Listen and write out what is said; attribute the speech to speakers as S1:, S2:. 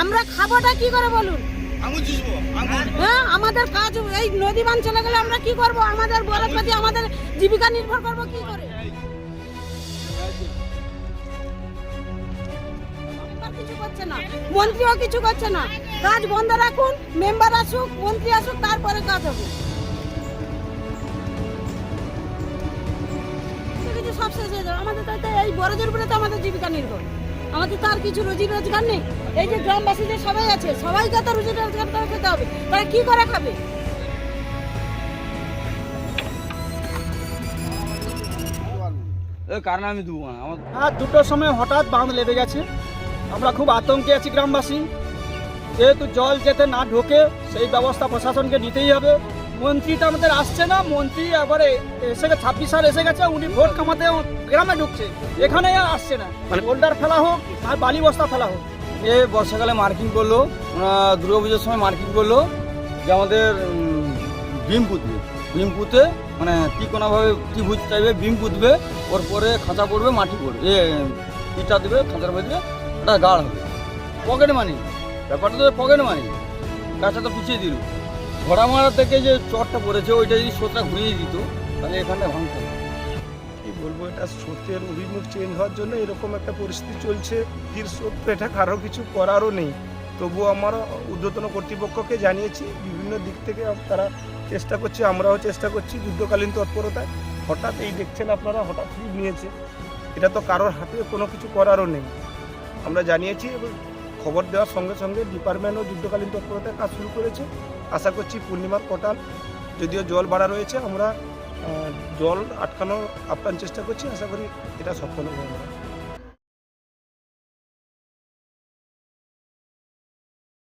S1: আমরা খাবোটা কি করে বলুন? হ্যাঁ আমাদের কাজ এই নদী বান চলে গেলে আমরা কি করব? আমাদের বরফপাতি আমাদের জীবিকা নির্ভর করব কি করে? কিছু করছে না মন্ত্রীও কিছু করছে না। কাজ বন্ধ রাখুন মেম্বার আসুক মন্ত্রী আসুক তারপরে কাজ হবে। কিছু সব শেষ হয়ে যাবে। আমাদের তো এই বড়দের উপরে তো আমাদের জীবিকা নির্ভর। আমাদের তার কিছু রুজি রোজগার নেই। এই যে গ্রামবাসীদের সবাই আছে সবাইকে তো রুজি রোজগার করে খেতে হবে। তারা কি করে খাবে?
S2: কারণ আমি দেবো? না আমার
S3: আর দুটোর সময় হঠাৎ বাঁধ লেগে গেছে। আমরা খুব আতঙ্কে আছি গ্রামবাসী। যেহেতু জল যেতে না ঢোকে সেই ব্যবস্থা প্রশাসনকে নিতেই হবে। মন্ত্রীটা আমাদের আসছে না মন্ত্রী একবারে এসে গেছে ছাব্বিশ সাল এসে গেছে উনি ভোট কামাতে গ্রামে ঢুকছে এখানে আর আসছে না। মানে বোল্ডার ফেলা হোক আর বালি বস্তা ফেলা হোক।
S2: এ বর্ষাকালে মার্কিং করল ওনারা দুর্গাপুজোর সময় মার্কিং করল যে আমাদের বিম পুঁতবে। বিম পুঁতে মানে কি তিকোনাভাবে ত্রিভুজ চাইবে বিম পুঁতবে ওর পরে খাঁচা পড়বে মাটি পড়বে এ ইটা দেবে খাঁচার ভেতরে ওটা গাঢ় হবে। পকেট মানি ব্যাপারটা তো পকেট মানি গাছটা তো পিছিয়ে দিল। ঘোড়ামারা থেকে যে চরটা পড়েছে, ওইটা যদি স্রোতটা ঘুরিয়ে দিত, তাহলে এখানটা ভাঙতো।
S4: কি বলব, এটা স্রোতের অভিমুখ চেঞ্জ হওয়ার জন্য এরকম একটা পরিস্থিতি চলছে। ধীর স্রোত এটা কারও কিছু করারও নেই। তবুও আমরা ঊর্ধ্বতন কর্তৃপক্ষকে জানিয়েছি, বিভিন্ন দিক থেকে তারা চেষ্টা করছে, আমরাও চেষ্টা করছি যুদ্ধকালীন তৎপরতায়। হঠাৎ এই দেখছেন আপনারা, হঠাৎ নিয়েছে। এটা তো কারোর হাতে কোনো কিছু করারও নেই। আমরা জানিয়েছি এবং খবর দেওয়ার সঙ্গে সঙ্গে ডিপার্টমেন্টও যুদ্ধকালীন তৎপরতায় কাজ শুরু করেছে। আশা করছি পূর্ণিমার কটাল যদিও জল বাড়া রয়েছে, আমরা জল আটকানোর আপ্রাণ চেষ্টা করছি। আশা করি এটা সফল হবে।